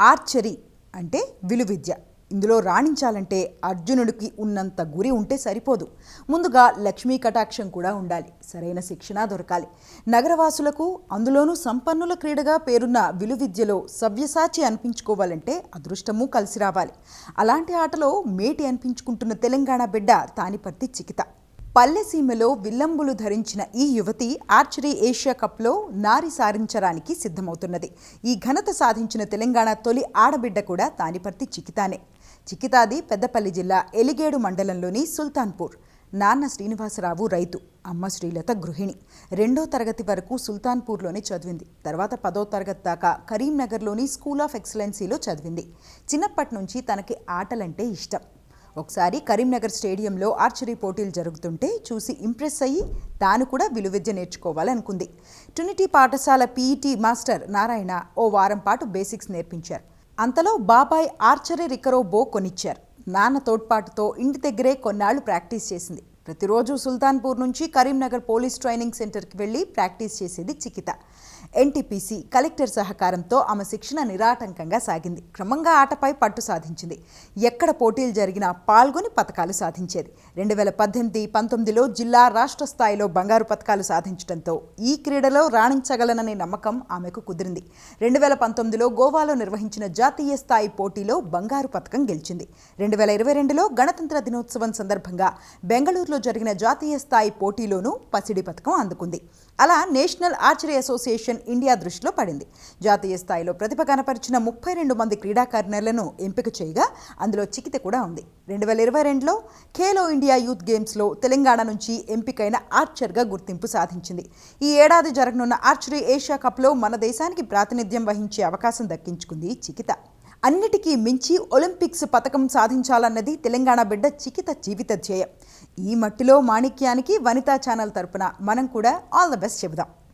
Archery అంటే విలువిద్య. ఇందులో రాణించాలంటే అర్జునుడికి ఉన్నంత గురి ఉంటే సరిపోదు. ముందుగా లక్ష్మీ కటాక్షం కూడా ఉండాలి. సరైన శిక్షణ దొరకాలి. నగరవాసులకు అందులోనూ సంపన్నుల క్రీడగా పేరున్న విలువిద్యలో సవ్యసాచి అనిపించుకోవాలంటే అదృష్టము కలిసి రావాలి. అలాంటి ఆటలో మేటి అనిపించుకుంటున్న తెలంగాణ బిడ్డ తానిపర్తి చికిత. పల్లెసీమలో విల్లంబులు ధరించిన ఈ యువతి ఆర్చరీ ఏషియా కప్లో నారి సారించడానికి సిద్ధమవుతున్నది. ఈ ఘనత సాధించిన తెలంగాణ తొలి ఆడబిడ్డ కూడా తానిపర్తి చికితానే. చికితాది పెద్దపల్లి జిల్లా ఎలిగేడు మండలంలోని సుల్తాన్పూర్. నాన్న శ్రీనివాసరావు రైతు అమ్మ శ్రీలత గృహిణి. రెండో తరగతి వరకు సుల్తాన్పూర్లోనే చదివింది. తర్వాత పదో తరగతి దాకా కరీంనగర్లోని స్కూల్ ఆఫ్ ఎక్సలెన్సీలో చదివింది. చిన్నప్పటి నుంచి తనకి ఆటలంటే ఇష్టం. ఒకసారి కరీంనగర్ స్టేడియంలో ఆర్చరీ పోటీలు జరుగుతుంటే చూసి ఇంప్రెస్ అయ్యి తాను కూడా విలువిద్య నేర్చుకోవాలనుకుంది ట్రినిటీ పాఠశాల P E T master Narayana ఓ వారం పాటు బేసిక్స్ నేర్పించారు. అంతలో బాబాయ్ ఆర్చరీ రికరో బో కొనిచ్చారు. నాన్న తోడ్పాటుతో ఇంటి దగ్గరే కొన్నాళ్ళు ప్రాక్టీస్ చేసింది. ప్రతిరోజు సుల్తాన్పూర్ నుంచి కరీంనగర్ పోలీస్ ట్రైనింగ్ సెంటర్కి వెళ్ళి ప్రాక్టీస్ చేసేది చికిత. ఎన్టీపీసీ కలెక్టర్ సహకారంతో ఆమె శిక్షణ నిరాటంకంగా సాగింది. క్రమంగా ఆటపై పట్టు సాధించింది. ఎక్కడ పోటీలు జరిగినా పాల్గొని పథకాలు సాధించేది. రెండు వేల పద్దెనిమిది పంతొమ్మిదిలో జిల్లా రాష్ట్ర స్థాయిలో బంగారు పథకాలు సాధించడంతో ఈ క్రీడలో రాణించగలననే నమ్మకం ఆమెకు కుదిరింది. రెండు వేల పంతొమ్మిదిలో గోవాలో నిర్వహించిన జాతీయ స్థాయి పోటీలో బంగారు పథకం గెలిచింది. రెండు వేల ఇరవై రెండులో గణతంత్ర దినోత్సవం సందర్భంగా బెంగళూరులో జరిగిన జాతీయ స్థాయి పోటీలోనూ పసిడి పథకం అందుకుంది. అలా నేషనల్ ఆర్చరీ అసోసియేషన్ ఇండియా దృష్టిలో పడింది. జాతీయ స్థాయిలో ప్రతిభ కనపరిచిన ముప్పై రెండు మంది క్రీడాకారిణులను ఎంపిక చేయగా అందులో చికిత కూడా ఉంది. రెండు వేల ఇరవై రెండులో ఖేలో ఇండియా యూత్ గేమ్స్లో తెలంగాణ నుంచి ఎంపికైన ఆర్చర్గా గుర్తింపు సాధించింది. ఈ ఏడాది జరగనున్న ఆర్చరీ ఏషియా కప్లో మన దేశానికి ప్రాతినిధ్యం వహించే అవకాశం దక్కించుకుంది చికిత. అన్నిటికీ మించి ఒలింపిక్స్ పథకం సాధించాలన్నది తెలంగాణ బిడ్డ చికిత జీవిత ధ్యేయం. ఈ మట్టిలో మాణిక్యానికి వనితా ఛానల్ తరపున మనం కూడా ఆల్ ద బెస్ట్ చెబుదాం.